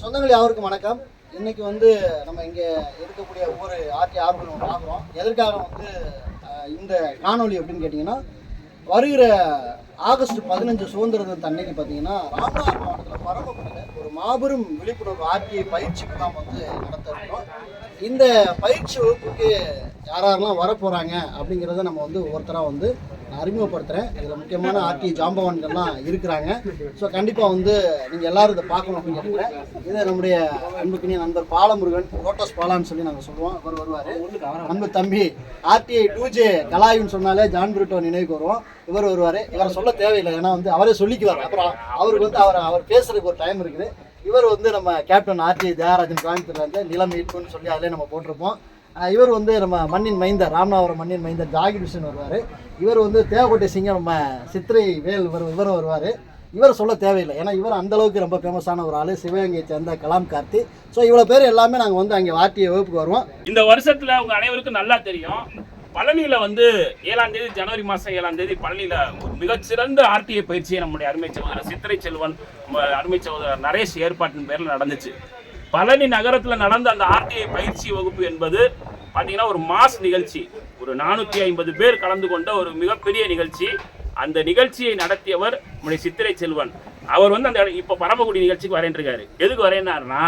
சொந்தங்கள் யாருக்கும் வணக்கம். இன்னைக்கு வந்து நம்ம இங்கே இருக்கக்கூடிய ஒவ்வொரு ஆர்டி ஆர்வல் ஒன்று பார்க்குறோம். எதற்காக வந்து இந்த காணொலி அப்படின்னு கேட்டிங்கன்னா வருகிற ஆகஸ்ட் பதினஞ்சு சுதந்திர தினத்து அன்னைக்கு பார்த்தீங்கன்னா ராமநாதபுரம் மாவட்டத்தில் பரமக்குடியில் ஒரு மாபெரும் விழிப்புணர்வு ஆர்டிஐ பயிற்சி முகாம் வந்து நடத்த இருக்கிறோம் இந்த பயிற்சி வகுப்புக்கு யாரெல்லாம் வரப்போகிறாங்க அப்படிங்கிறத நம்ம வந்து ஒவ்வொருத்தராக வந்து நான் அறிமுகப்படுத்துகிறேன் இதில் முக்கியமான ஆர்டி ஜாம்பவான்கள்லாம் இருக்கிறாங்க. ஸோ கண்டிப்பாக வந்து நீங்கள் எல்லாரும் இதை பார்க்கணும் அப்படின்னு கேட்குறேன் இதை நம்முடைய அன்புக்கினிய நண்பர் பாலமுருகன் லோட்டஸ் பாலான்னு சொல்லி நாங்கள் சொல்லுவோம். அவர் வருவார். அன்பு தம்பி ஆர்டிஐ டூஜே கலாயுன்னு சொன்னாலே ஜான் பிரிட்டோ நினைவுக்கு வருவோம் இவர் வருவார். இவரை சொல்ல தேவையில்லை. ஏன்னா வந்து அவரே சொல்லிக்குவார். அப்புறம் அவருக்கு வந்து அவர் அவர் பேசுறதுக்கு ஒரு டைம் இருக்குது. இவர் வந்து நம்ம கேப்டன் ஆர்டிஐ தயாராஜன் கோயம்புத்தூர்ல இருந்து நிலம் மீட்புன்னு சொல்லி அதிலே நம்ம போட்டிருப்போம். இவர் வந்து நம்ம மண்ணின் மைந்தர் ராமநாதபுரம் மண்ணின் மைந்தர் ஜாகிர் ஹுசேன் வருவார். இவர் வந்து தேவக்கோட்டை சிங்கம் நம்ம சித்திரை வேல் இவர் இவரும் வருவார். இவர் சொல்ல தேவையில்லை. ஏன்னா இவர் அந்த அளவுக்கு ரொம்ப ஃபேமஸான ஒரு ஆள். சிவகங்கையை சேர்ந்த கலாம் கார்த்தி. ஸோ இவ்வளோ பேர் எல்லாமே நாங்கள் வந்து அங்கே ஆர்டிஐ வகுப்புக்கு வருவோம். இந்த வருஷத்தில் உங்கள் அனைவருக்கும் நல்லா தெரியும். பழனியில் வந்து ஏழாம் தேதி ஜனவரி மாதம் ஏழாம் தேதி பழனியில் ஒரு மிகச்சிறந்த ஆர்டிஐ பயிற்சியை நம்முடைய அருமை சகோதரர் சித்திரை செல்வன் அருமை சகோதரர் நரேஷ் ஏற்பாட்டின் பேரில் நடந்துச்சு. பழனி நகரத்தில் நடந்த அந்த ஆர்டிஐ பயிற்சி வகுப்பு என்பது பார்த்தீங்கன்னா ஒரு மாஸ் நிகழ்ச்சி. ஒரு நானூற்றி ஐம்பது பேர் கலந்து கொண்ட ஒரு மிகப்பெரிய நிகழ்ச்சி. அந்த நிகழ்ச்சியை நடத்தியவர் நம்முடைய சித்திரை செல்வன். அவர் வந்து அந்த இப்போ பரமக்குடி நிகழ்ச்சிக்கு வரேன்ருக்காரு எதுக்கு வரேன்னாருன்னா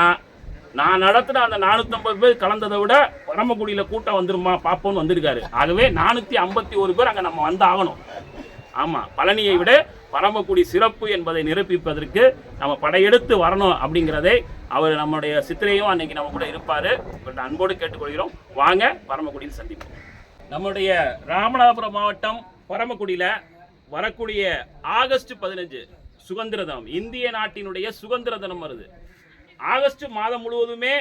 நான் நடத்தின அந்த 450 பேர் கலந்ததை விட பரமக்குடியில் கூட்டம் வந்துருமா பார்ப்போம்னு வந்திருக்காரு. ஆகவே நானூற்றி ஐம்பத்தி ஒரு பேர் அங்கே நம்ம வந்தாகணும். ஆமாம் பழனியை விட பரமக்குடி சிறப்பு என்பதை நிரூபிப்பதற்கு நம்ம படையெடுத்து வரணும் அப்படிங்கிறதை அவர் நம்முடைய சித்திரையும் அன்னைக்கு நம்ம கூட இருப்பார். உங்கள்கிட்ட அன்போடு கேட்டுக்கொள்கிறோம். வாங்க பரமக்குடியில் சந்திப்போம். நம்முடைய ராமநாதபுரம் மாவட்டம் பரமக்குடியில் வரக்கூடிய ஆகஸ்ட் பதினஞ்சு சுதந்திர தினம். இந்திய நாட்டினுடைய சுதந்திர தினம் வருது. ஆகஸ்ட் மாதம் முழுவதுமே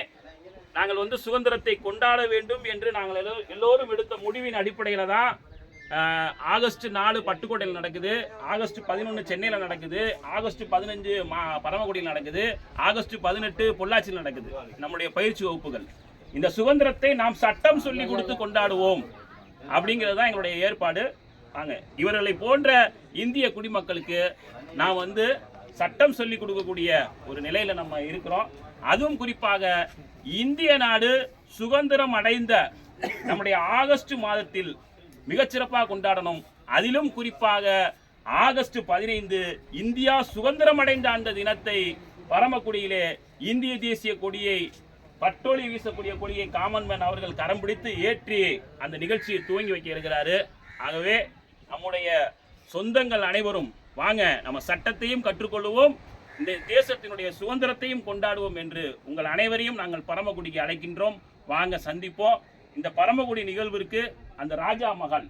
நாங்கள் வந்து சுதந்திரத்தை கொண்டாட வேண்டும் என்று நாங்கள் எல்லோரும் எடுத்த முடிவின் அடிப்படையில் தான் ஆகஸ்ட் நாலு பட்டுக்கோட்டையில் நடக்குது. ஆகஸ்ட் பதினொன்று சென்னையில் நடக்குது. ஆகஸ்ட் பதினஞ்சு மா பரமக்குடியில் நடக்குது. ஆகஸ்ட் பதினெட்டு பொள்ளாச்சியில் நடக்குது. நம்முடைய பயிற்சி வகுப்புகள். இந்த சுதந்திரத்தை நாம் சட்டம் சொல்லி கொடுத்து கொண்டாடுவோம் அப்படிங்கிறது தான் எங்களுடைய ஏற்பாடு. வாங்க இவர்களை போன்ற இந்திய குடிமக்களுக்கு நான் வந்து சட்டம் சொல்லி கொடுக்கக்கூடிய ஒரு நிலையில நம்ம இருக்கிறோம். அதுவும் குறிப்பாக இந்திய நாடு சுதந்திரம் அடைந்த நம்முடைய ஆகஸ்ட் மாதத்தில் மிகச்சிறப்பாக கொண்டாடணும். அதிலும் குறிப்பாக ஆகஸ்ட் பதினைந்து இந்தியா சுதந்திரம் அடைந்த அந்த தினத்தை பரமக்குடியிலே இந்திய தேசிய கொடியை பட்டோலி வீசக்கூடிய கொடியை காமன்மேன் அவர்கள் கரம் பிடித்து ஏற்றி அந்த நிகழ்ச்சியை துவங்கி வைக்க இருக்கிறாரு. ஆகவே நம்முடைய சொந்தங்கள் அனைவரும் வாங்க நம்ம சட்டத்தையும் கற்றுக்கொள்வோம் இந்த தேசத்தினுடைய சுதந்திரத்தையும் கொண்டாடுவோம் என்று உங்கள் அனைவரையும் நாங்கள் பரமக்குடிக்கு அழைக்கின்றோம். வாங்க சந்திப்போம். இந்த பரமக்குடி நிகழ்விற்கு அந்த ராஜா மகால்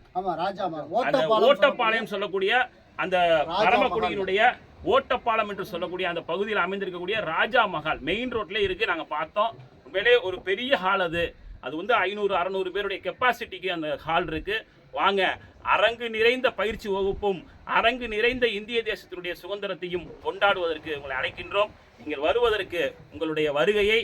ஓட்டப்பாளையம் சொல்லக்கூடிய அந்த பரமக்குடியினுடைய ஓட்டப்பாலம் என்று சொல்லக்கூடிய அந்த பகுதியில் அமைந்திருக்கக்கூடிய ராஜா மஹால் மெயின் ரோட்ல இருக்கு நாங்க பார்த்தோம். உண்மையிலே ஒரு பெரிய ஹால் அது. அது வந்து ஐநூறு அறநூறு பேருடைய கெப்பாசிட்டிக்கு அந்த ஹால் இருக்கு. வாங்க அரங்கு நிறைந்த பயிற்சி வகுப்பும் அரங்கு நிறைந்த இந்திய தேசத்தினுடைய சுதந்திரத்தையும் கொண்டாடுவதற்கு உங்களை அழைக்கின்றோம். நீங்கள் வருவதற்கு உங்களுடைய வருகையை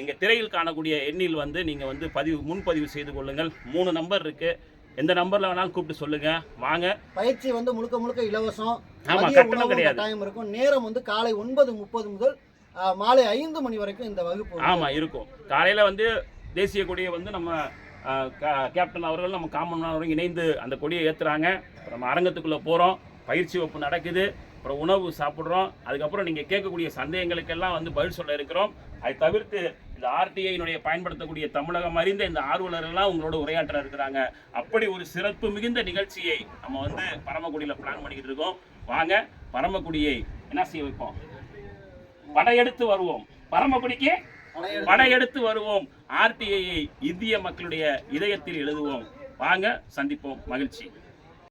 இங்க திரையில் காணக்கூடிய எண்ணில் வந்து நீங்க வந்து பதிவு முன்பதிவு செய்து கொள்ளுங்கள். மூணு நம்பர் இருக்கு. எந்த நம்பர்ல வேணாலும் கூப்பிட்டு சொல்லுங்க. வாங்க. பயிற்சி வந்து முழுக்க முழுக்க இலவசம். ஆமா, கட்டணம் கிடையாது. கட்டாயம் இருக்கும். நேரம் வந்து காலை ஒன்பது முப்பது முதல் மாலை ஐந்து மணி வரைக்கும் இந்த வகுப்பு வந்து ஆமா இருக்கும். காலையில வந்து தேசிய கொடியை வந்து நம்ம கேப்டன் அவர்கள் நம்ம காமன் அவர்கள் இணைந்து அந்த கொடியை ஏத்துறாங்க. நம்ம அரங்கத்துக்குள்ள போறோம். பயிற்சி வகுப்பு நடக்குது. அப்புறம் உணவு சாப்பிட்றோம். அதுக்கப்புறம் நீங்க கேட்கக்கூடிய சந்தேகங்களுக்கெல்லாம் வந்து பதில் சொல்ல இருக்கிறோம். அதை தவிர்த்து இந்த ஆர்டிஐனுடைய பயன்படுத்தக்கூடிய தமிழகம் அறிந்த இந்த ஆர்வலர்கள்லாம் உங்களோட உரையாற்ற இருக்கிறாங்க. அப்படி ஒரு சிறப்பு மிகுந்த நிகழ்ச்சியை நம்ம வந்து பரமக்குடியில பிளான் பண்ணிக்கிட்டு இருக்கோம். வாங்க பரமக்குடியை என்ன செய்ய வைப்போம்? படையெடுத்து வருவோம். பரமக்குடிக்கு படையெடுத்து வருவோம். ஆர்டிஐயை இந்திய மக்களுடைய இதயத்தில் எழுதுவோம். வாங்க சந்திப்போம். மகிழ்ச்சி.